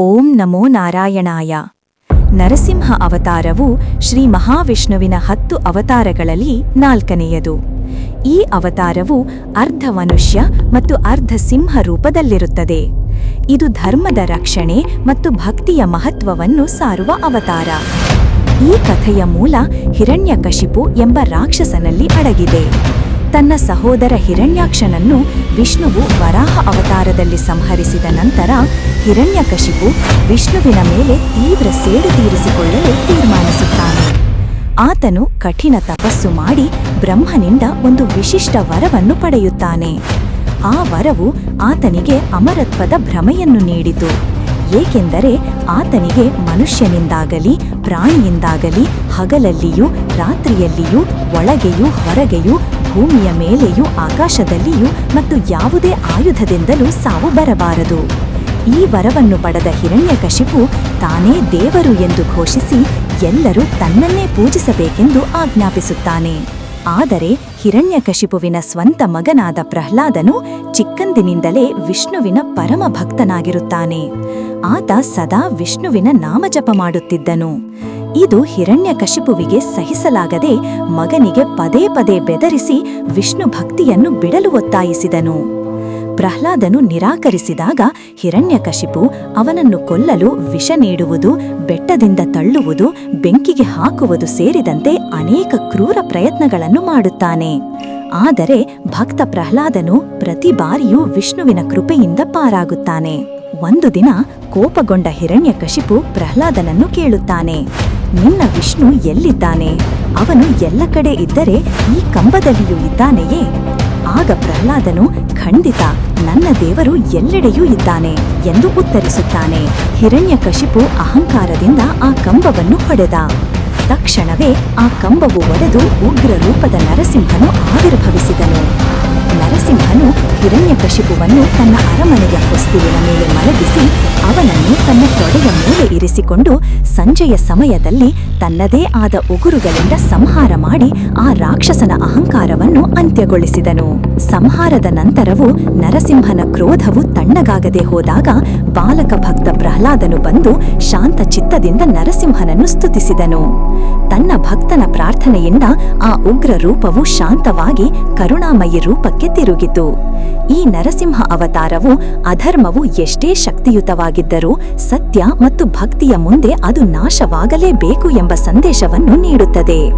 ಓಂ ನಮೋ ನಾರಾಯಣಾಯ. ನರಸಿಂಹ ಅವತಾರವು ಶ್ರೀ ಮಹಾವಿಷ್ಣುವಿನ ಹತ್ತು ಅವತಾರಗಳಲ್ಲಿ ನಾಲ್ಕನೆಯದು. ಈ ಅವತಾರವು ಅರ್ಧ ಮನುಷ್ಯ ಮತ್ತು ಅರ್ಧ ಸಿಂಹ ರೂಪದಲ್ಲಿರುತ್ತದೆ. ಇದು ಧರ್ಮದ ರಕ್ಷಣೆ ಮತ್ತು ಭಕ್ತಿಯ ಮಹತ್ವವನ್ನು ಸಾರುವ ಅವತಾರ. ಈ ಕಥೆಯ ಮೂಲ ಹಿರಣ್ಯಕಶಿಪು ಎಂಬ ರಾಕ್ಷಸನಲ್ಲಿ ಅಡಗಿದೆ. ತನ್ನ ಸಹೋದರ ಹಿರಣ್ಯಾಕ್ಷನನ್ನು ವಿಷ್ಣುವು ವರಾಹ ಅವತಾರದಲ್ಲಿ ಸಂಹರಿಸಿದ ನಂತರ ಹಿರಣ್ಯಕಶಿಪು ವಿಷ್ಣುವಿನ ಮೇಲೆ ತೀವ್ರ ಸೇಡು ತೀರಿಸಿಕೊಳ್ಳಲು ತೀರ್ಮಾನಿಸುತ್ತಾನೆ. ಆತನು ಕಠಿಣ ತಪಸ್ಸು ಮಾಡಿ ಬ್ರಹ್ಮನಿಂದ ಒಂದು ವಿಶಿಷ್ಟ ವರವನ್ನು ಪಡೆಯುತ್ತಾನೆ. ಆ ವರವು ಆತನಿಗೆ ಅಮರತ್ವದ ಭ್ರಮೆಯನ್ನು ನೀಡಿತು. ಏಕೆಂದರೆ ಆತನಿಗೆ ಮನುಷ್ಯನಿಂದಾಗಲಿ, ಪ್ರಾಣಿಯಿಂದಾಗಲಿ, ಹಗಲಲ್ಲಿಯೂ, ರಾತ್ರಿಯಲ್ಲಿಯೂ, ಒಳಗೆಯೂ, ಹೊರಗೆಯೂ ಭೂಮಿಯ ಮೇಲೆಯೂ ಆಕಾಶದಲ್ಲಿಯೂ ಮತ್ತು ಯಾವುದೇ ಆಯುಧದಿಂದಲೂ ಸಾವು ಬರಬಾರದು. ಈ ವರವನ್ನು ಪಡೆದ ಹಿರಣ್ಯಕಶಿಪು ತಾನೇ ದೇವರು ಎಂದು ಘೋಷಿಸಿ ಎಲ್ಲರೂ ತನ್ನನ್ನೇ ಪೂಜಿಸಬೇಕೆಂದು ಆಜ್ಞಾಪಿಸುತ್ತಾನೆ. ಆದರೆ ಹಿರಣ್ಯಕಶಿಪುವಿನ ಸ್ವಂತ ಮಗನಾದ ಪ್ರಹ್ಲಾದನು ಚಿಕ್ಕಂದಿನಿಂದಲೇ ವಿಷ್ಣುವಿನ ಪರಮ ಭಕ್ತನಾಗಿರುತ್ತಾನೆ ಆತ ಸದಾ ವಿಷ್ಣುವಿನ ನಾಮಜಪ ಮಾಡುತ್ತಿದ್ದನು. ಇದು ಹಿರಣ್ಯಕಶಿಪುವಿಗೆ ಸಹಿಸಲಾಗದೆ ಮಗನಿಗೆ ಪದೇ ಪದೇ ಬೆದರಿಸಿ ವಿಷ್ಣು ಭಕ್ತಿಯನ್ನು ಬಿಡಲು ಒತ್ತಾಯಿಸಿದನು. ಪ್ರಹ್ಲಾದನು ನಿರಾಕರಿಸಿದಾಗ ಹಿರಣ್ಯಕಶಿಪು ಅವನನ್ನು ಕೊಲ್ಲಲು ವಿಷ ನೀಡುವುದು, ಬೆಟ್ಟದಿಂದ ತಳ್ಳುವುದು, ಬೆಂಕಿಗೆ ಹಾಕುವುದು ಸೇರಿದಂತೆ ಅನೇಕ ಕ್ರೂರ ಪ್ರಯತ್ನಗಳನ್ನು ಮಾಡುತ್ತಾನೆ. ಆದರೆ ಭಕ್ತ ಪ್ರಹ್ಲಾದನು ಪ್ರತಿ ಬಾರಿಯೂ ವಿಷ್ಣುವಿನ ಕೃಪೆಯಿಂದ ಪಾರಾಗುತ್ತಾನೆ. ಒಂದು ದಿನ ಕೋಪಗೊಂಡ ಹಿರಣ್ಯಕಶಿಪು ಪ್ರಹ್ಲಾದನನ್ನು ಕೇಳುತ್ತಾನೆ. ನಿನ್ನ ವಿಷ್ಣು ಎಲ್ಲಿದ್ದಾನೆ? ಅವನು ಎಲ್ಲ ಕಡೆ ಇದ್ದರೆ ಈ ಕಂಬದಲ್ಲಿಯೂ ಇದ್ದಾನೆಯೇ? ಆಗ ಪ್ರಹ್ಲಾದನು, ಖಂಡಿತ, ನನ್ನ ದೇವರು ಎಲ್ಲೆಡೆಯೂ ಇದ್ದಾನೆ ಎಂದು ಉತ್ತರಿಸುತ್ತಾನೆ. ಹಿರಣ್ಯಕಶಿಪು ಅಹಂಕಾರದಿಂದ ಆ ಕಂಬವನ್ನು ಹೊಡೆದ. ತಕ್ಷಣವೇ ಆ ಕಂಬವು ಒಡೆದು ಉಗ್ರ ರೂಪದ ನರಸಿಂಹನು ನರಸಿಂಹನು ಹಿರಣ್ಯಕಶಿಪುವನ್ನು ತನ್ನ ಅರಮನೆಯ ಹೊಸ್ತಿಲಿನ ಮೇಲೆ ಮಲಗಿಸಿ, ಅವನನ್ನು ತನ್ನ ತೊಡೆಯ ಮೇಲೆ ಇರಿಸಿಕೊಂಡು ಸಂಜೆಯ ಸಮಯದಲ್ಲಿ ತನ್ನದೇ ಆದ ಉಗುರುಗಳಿಂದ ಸಂಹಾರ ಮಾಡಿ ಆ ರಾಕ್ಷಸನ ಅಹಂಕಾರವನ್ನು ಅಂತ್ಯಗೊಳಿಸಿದನು. ಸಂಹಾರದ ನಂತರವೂ ನರಸಿಂಹನ ಕ್ರೋಧವು ತಣ್ಣಗಾಗದೆ ಹೋದಾಗ ಬಾಲಕ ಭಕ್ತ ಪ್ರಹ್ಲಾದನು ಬಂದು ಶಾಂತ ಚಿತ್ತದಿಂದ ನರಸಿಂಹನನ್ನು ಸ್ತುತಿಸಿದನು. ತನ್ನ ಭಕ್ತನ ಪ್ರಾರ್ಥನೆಯಿಂದ ಆ ಉಗ್ರ ರೂಪವು ಶಾಂತವಾಗಿ ಕರುಣಾಮಯಿ ರೂಪಕ್ಕೆ ತಿರುಗಿತು. ಈ ನರಸಿಂಹ ಅವತಾರವು ಅಧರ್ಮವು ಎಷ್ಟೇ ಶಕ್ತಿಯುತವಾಗಿದ್ದರೂ ಸತ್ಯ ಮತ್ತು ಭಕ್ತಿಯ ಮುಂದೆ ಅದು ನಾಶವಾಗಲೇಬೇಕು ಎಂಬ ಸಂದೇಶವನ್ನು ನೀಡುತ್ತದೆ.